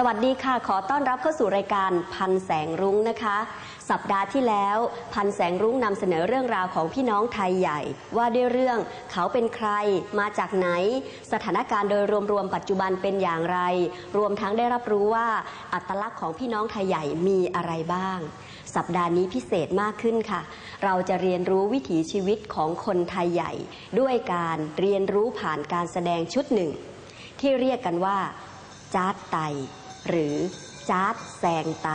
สวัสดีค่ะ ขอต้อนรับเข้าสู่รายการพันแสงรุ้งนะคะ สัปดาห์ที่แล้ว พันแสงรุ้งนำเสนอเรื่องราวของพี่น้องไทยใหญ่ ว่าด้วยเรื่องเขาเป็นใครมาจากไหน สถานการณ์โดยรวมๆปัจจุบันเป็นอย่างไร รวมทั้งได้รับรู้ว่าอัตลักษณ์ของพี่น้องไทยใหญ่มีอะไรบ้าง สัปดาห์นี้พิเศษมากขึ้นค่ะ เราจะเรียนรู้วิถีชีวิตของคนไทยใหญ่ ด้วยการเรียนรู้ผ่านการแสดงชุดหนึ่ง ที่เรียกกันว่าจาร์ดไต หรือจาร์ดแซงไต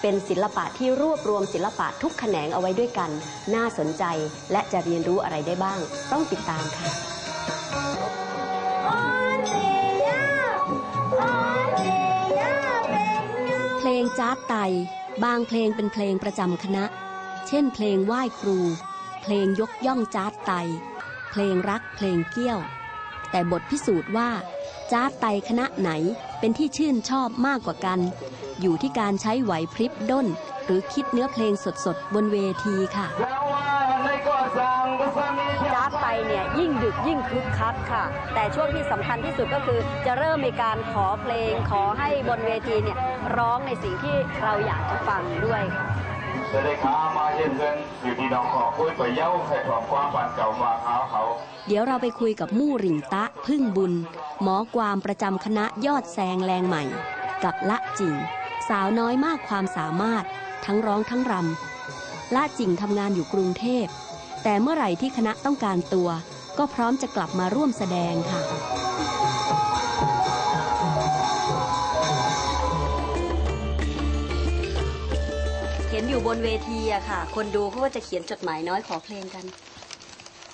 เป็นศิลปะที่รวบรวมศิลปะทุกแขนงเอาไว้ด้วยกัน น่าสนใจและจะเรียนรู้อะไรได้บ้าง ต้องติดตามค่ะเพลงจาร์ดไต บางเพลงเป็นเพลงประจำคณะ เช่น เพลงไหว้ครู เพลงยกย่องจาร์ดไต เพลงรักเพลงเกี้ยว แต่บทพิสูจน์ว่า จ้าไตคณะไหนเป็นที่ชื่นชอบมากกว่ากัน อยู่ที่การใช้ไหวพริบด้น หรือคิดเนื้อเพลงสดๆ บนเวทีค่ะจ้าไตเนี่ยยิ่งดึกยิ่งคึกคักค่ะ แต่ช่วงที่สำคัญที่สุดก็คือ จะเริ่มมีการขอเพลงขอให้บนเวทีเนี่ยร้องในสิ่งที่เราอยากจะฟังด้วยค่ะ จะได้ขามาเย็นเงินอยู่ที่น้องขอคุยไปเย้าให้ความความฝันเก่ามาขาเขา เดี๋ยวเราไปคุยกับมู่ริงตะพึ่งบุญ หมอกวามประจำคณะยอดแซงแรงใหม่ กับละจิงสาวน้อยมากความสามารถ ทั้งร้องทั้งรำละจิงทำงานอยู่กรุงเทพ แต่เมื่อไหร่ที่คณะต้องการตัว ก็พร้อมจะกลับมาร่วมแสดงค่ะ เห็นอยู่บนเวทีอะค่ะ คนดูเขาก็จะเขียนจดหมายน้อยขอเพลงกัน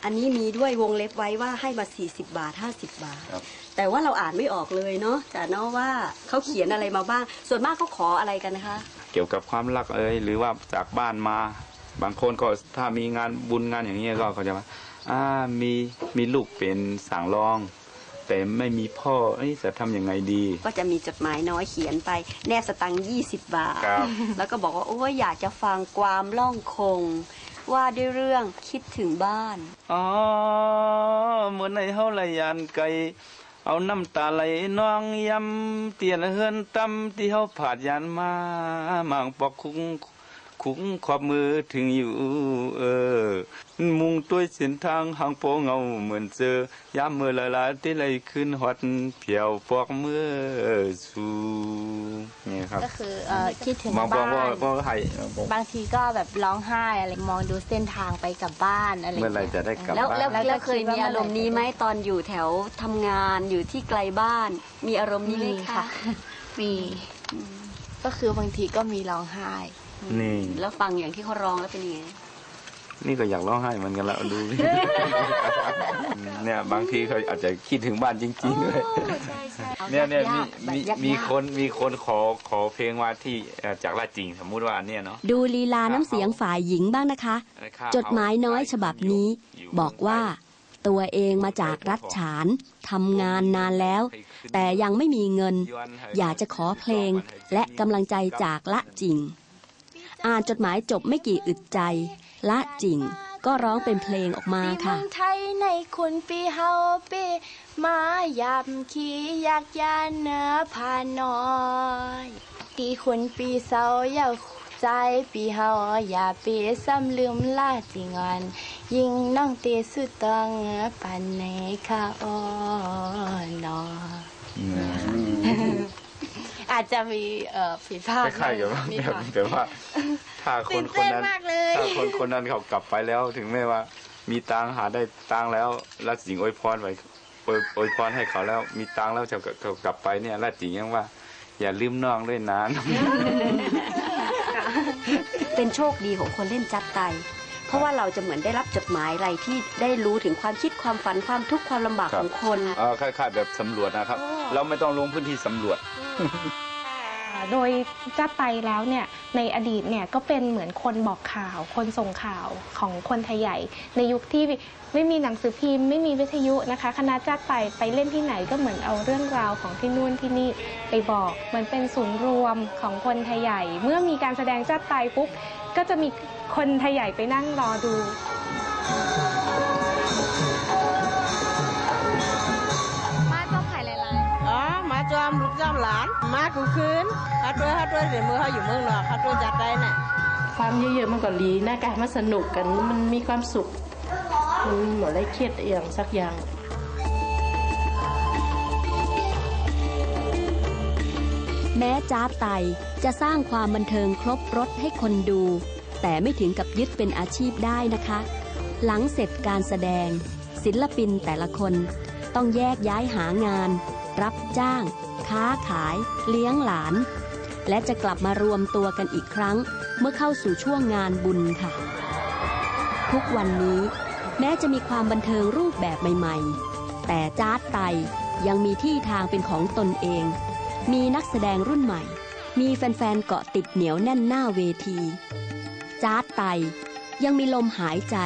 อันนี้มีด้วยวงเล็บไว้ว่าให้มา 40 บาท 50 บาท ครับ แต่ว่าเราอ่านไม่ออกเลยเนาะแต่เนาะว่าเขาเขียนอะไรมาบ้าง ส่วนมากเขาขออะไรกันนะคะ เกี่ยวกับความรักเอ่ยหรือว่าจากบ้านมา บางคนก็ถ้ามีงานบุญงานอย่างเงี้ยก็เขาจะว่าอ่ามีมีลูกเป็นสางรอง แต่ไม่มีพ่อเอ้ยจะทำยังไงดี ก็จะมีจดหมายน้อยเขียนไป แนบสตังค์20บาท ครับ แล้วก็บอกว่าโอ้ยอยากจะฟังความล่องคง ว่าด้วยเรื่องคิดถึงบ้าน อ๋อเมื่อในเฮาละยานไกล เอาน้ำตาไหลนองยำเตียนเฮือนตำที่เฮาผาดยานมาหมางปอกคุ้ง คุ้งขอบมือถึงอยู่เออมุงตัวเส้นทางหางโปเงาเหมือนเจอยามมือละลาที่ไหลขึ้นฮอดเพียวปอกมือสู่นี่ครับก็คือเอ่อคิดถึงมองบอบ้ากว่านว่าให้บางทีก็แบบร้องไห้อะไรมองดูเส้นทางไปกลับบ้านอะไรเมื่อไหรงี้ยจะได้กลับแล้วบ้านแล้วแล้วแล้วก็เคยคิดว่ามีอารมณ์นี้ไหมตอนอยู่แถวทำงานอยู่ที่ไกลบ้าน มีอารมณ์นี้ไหมมีคะค่ะมีก็คือบางทีก็มีร้องไห้ นี่ แล้วฟังอย่างที่เขาร้องแล้วเป็นยังไง นี่ก็อยากร้องไห้เหมือนกันแล้วดูดิ เนี่ยบางทีเขาอาจจะคิดถึงบ้านจริงๆด้วยเนี่ยเนี่ยมีมีมีคนมีคนขอขอเพลงว่าที่เอ่อจากลาดจริงสมมุติว่าอันเนี่ยเนาะ ดูลีลาน้ำเสียงฝ่ายหญิงบ้างนะคะ จดหมายน้อยฉบับนี้ บอกว่า ตัวเองมาจากรัฐฉานทำงานนานแล้ว แต่ยังไม่มีเงิน อยากจะขอเพลงและกำลังใจจากละจิง อ่านจดหมายจบไม่กี่อึดใจ ละจิงก็ร้องเป็นเพลงออกมาปีเมืค่ะองไทยในคุณปีเฮาปีมายำขี่ยากยานเนื้อพาน้อยปีคุณปีเศร้าอย่าใจปีเฮาอย่าปีซ้ำลืมลาจิงอน ยิ่งน้องตีสุดตังปันในข้าอ้อนอ อาจจะมีเอ่อผิดพลาดคล้ายๆกับว่านิดแบบหน่อย แบบว่า ถ้าคตื่นนคเต้นนนั้นมากเลย ถ้าคนคนนั้นเขากลับไปแล้ว ถึงแม้ว่า มีตังค์หาได้ตังค์แล้วรัดจิงอวยพรไว้อวยอวยพรให้เขาแล้ว มีตังค์แล้วจะเขากลับไปเนี่ยรัดจิงยังว่า อย่าลืมน้องด้วยนะ เป็นโชคดีของคนเล่นจัดไต เพราะว่าเราจะเหมือนได้รับจดหมายอะไรที่ได้รู้ถึงความคิดความฝันความทุกข์ความลำบากครัขบองคน เออคล้ายๆแบบสำรวจนะครับ เราไม่ต้องลงพื้นที่สำรวจ โดยจ้าไปแล้วเนี่ยในอดีตเนี่ยก็เป็นเหมือนคนบอกข่าว คนส่งข่าวของคนไทยใหญ่ ในยุคที่ไม่มีหนังสือพิมพ์ไม่มีวิทยุนะคะ คณะจ้าไปไปเล่นที่ไหนก็เหมือนเอาเรื่องราวของที่นู่นที่นี่ไปบอกเหมือนเป็นศูนย์รวมของคนไทยใหญ่ เมื่อมีการแสดงจ้าไปปุ๊บก็จะมีคนไทยใหญ่ไปนั่งรอดู กลางคืนฮัดด้วยฮัดด้วยเดี๋ยวมือเขาอยู่เมืองนอกฮัดด้วยจัดได้น่ะความเยอะๆมันก็ดีนะการมาสนุกกันมันมีความสุขมันหมือนได้เครียดเอียงสักอย่างแม้จ้าไตจะสร้างความบันเทิงครบรถให้คนดู แต่ไม่ถึงกับยึดเป็นอาชีพได้นะคะ หลังเสร็จการแสดง ศิลปินแต่ละคน ต้องแยกย้ายหางาน รับจ้าง ค้าขาย เลี้ยงหลาน และจะกลับมารวมตัวกันอีกครั้ง เมื่อเข้าสู่ช่วงงานบุญค่ะ ทุกวันนี้แม้จะมีความบันเทิงรูปแบบใหม่ๆ แต่จ้าไตยังมีที่ทางเป็นของตนเอง มีนักแสดงรุ่นใหม่ มีแฟนๆเกาะติดเหนียวแน่นหน้าเวทีจ้าดไตยังมีลมหายใจ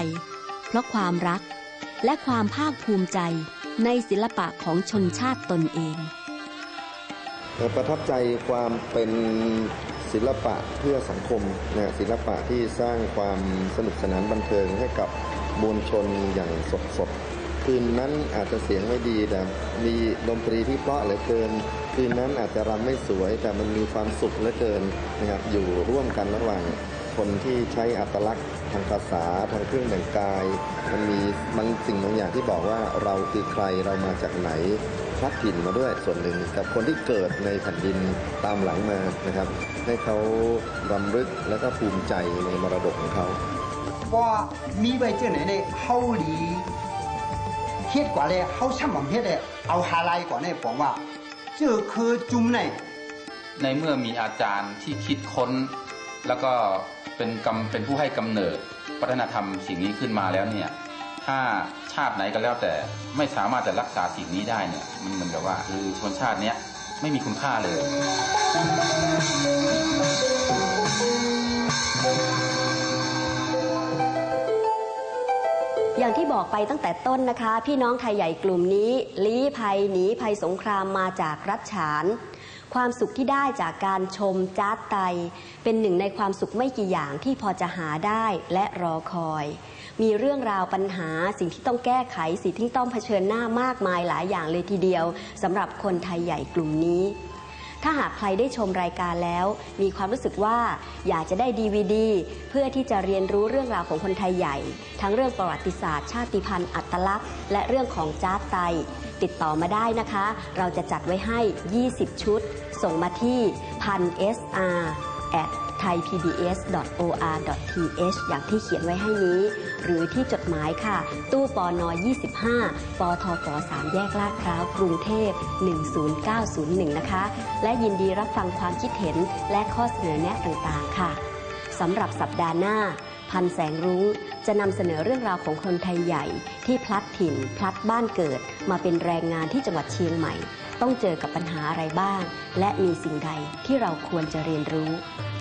เพราะความรักและความภาคภูมิใจในศิลปะของชนชาติตนเอง ประทับใจความเป็นศิลปะเพื่อสังคมนะศิลปะที่สร้างความสนุกสนานบันเทิงให้กับมวลชนอย่างสดๆคืนนั้นอาจจะเสียงไม่ดีแต่มีดนตรีที่เพราะเหลือเกิน คืนนั้นอาจจะรำไม่สวย แต่มันมีความสุขเหลือเกินนะครับอยู่ร่วมกันระหว่างคนที่ใช้อัตลักษณ์ ทางภาษาทางเครื่องแต่งกาย มันมีบางสิ่งบางอย่างที่บอกว่าเราคือใครเรามาจากไหนพลัดถิ่นมาด้วยส่วนหนึ่งกับคนที่เกิดในแผ่นดินตามหลังมานะครับ ให้เขารำลึกและก็ภูมิใจในมรดกของเขาว่ามีไว้เจ้าไหนเนี่ยเฮาหลีเฮ็ดกว่าเลยเฮาช่ำหม่อมเฮ็ดเลยเอาฮาไลก่อนเนี่ยผมว่าเจ้าคือจุ่มในในเมื่อมีอาจารย์ที่คิดค้น แล้วก็เป็นกำเป็นผู้ให้กำเนิดวัฒนธรรมสิ่งนี้ขึ้นมาแล้วเนี่ยถ้าชาติไหนก็แล้วแต่ไม่สามารถจะรักษาสิ่งนี้ได้เนี่ยมันเหมือนกับว่าคือชนชาติเนี้ยไม่มีคุณค่าเลยอย่างที่บอกไปตั้งแต่ต้นนะคะ พี่น้องไทยใหญ่กลุ่มนี้ลี้ภัยหนีภัยสงครามมาจากรัฐฉาน ความสุขที่ได้จากการชมจ้าดไต เป็นหนึ่งในความสุขไม่กี่อย่างที่พอจะหาได้และรอคอย มีเรื่องราวปัญหาสิ่งที่ต้องแก้ไขสิ่งที่ต้องเผชิญหน้ามากมายหลายอย่างเลยทีเดียวสำหรับคนไทยใหญ่กลุ่มนี้ ถ้าหากใครได้ชมรายการแล้ว มีความรู้สึกว่าอยากจะได้ดีวดีเพื่อที่จะเรียนรู้เรื่องราวของคนไทยใหญ่ ทั้งเรื่องประวัติศาสตร์ ชาติพันธุ์อัตลักษณ์ และเรื่องของจ้าไต ติดต่อมาได้นะคะ เราจะจัดไว้ให้ 20 ชุด ส่งมาที่พัน sr at thaipbs.or.th อย่างที่เขียนไว้ให้นี้ หรือที่จดหมายค่ะ ตู้ปอนอ25 ปทฟ3 แยกลาดพร้าว กรุงเทพ 10901 นะคะ และยินดีรับฟังความคิดเห็นและข้อเสนอแนะต่างๆ ค่ะสำหรับสัปดาห์หน้า พันแสงรุ้งจะนำเสนอเรื่องราวของคนไทยใหญ่ ที่พลัดถิ่น พลัดบ้านเกิด มาเป็นแรงงานที่จังหวัดเชียงใหม่ ต้องเจอกับปัญหาอะไรบ้าง และมีสิ่งใดที่เราควรจะเรียนรู้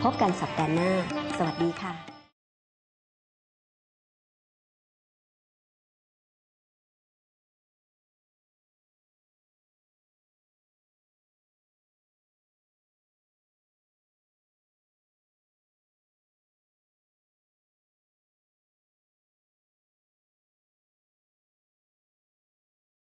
พบกันสัปดาห์หน้า สวัสดีค่ะ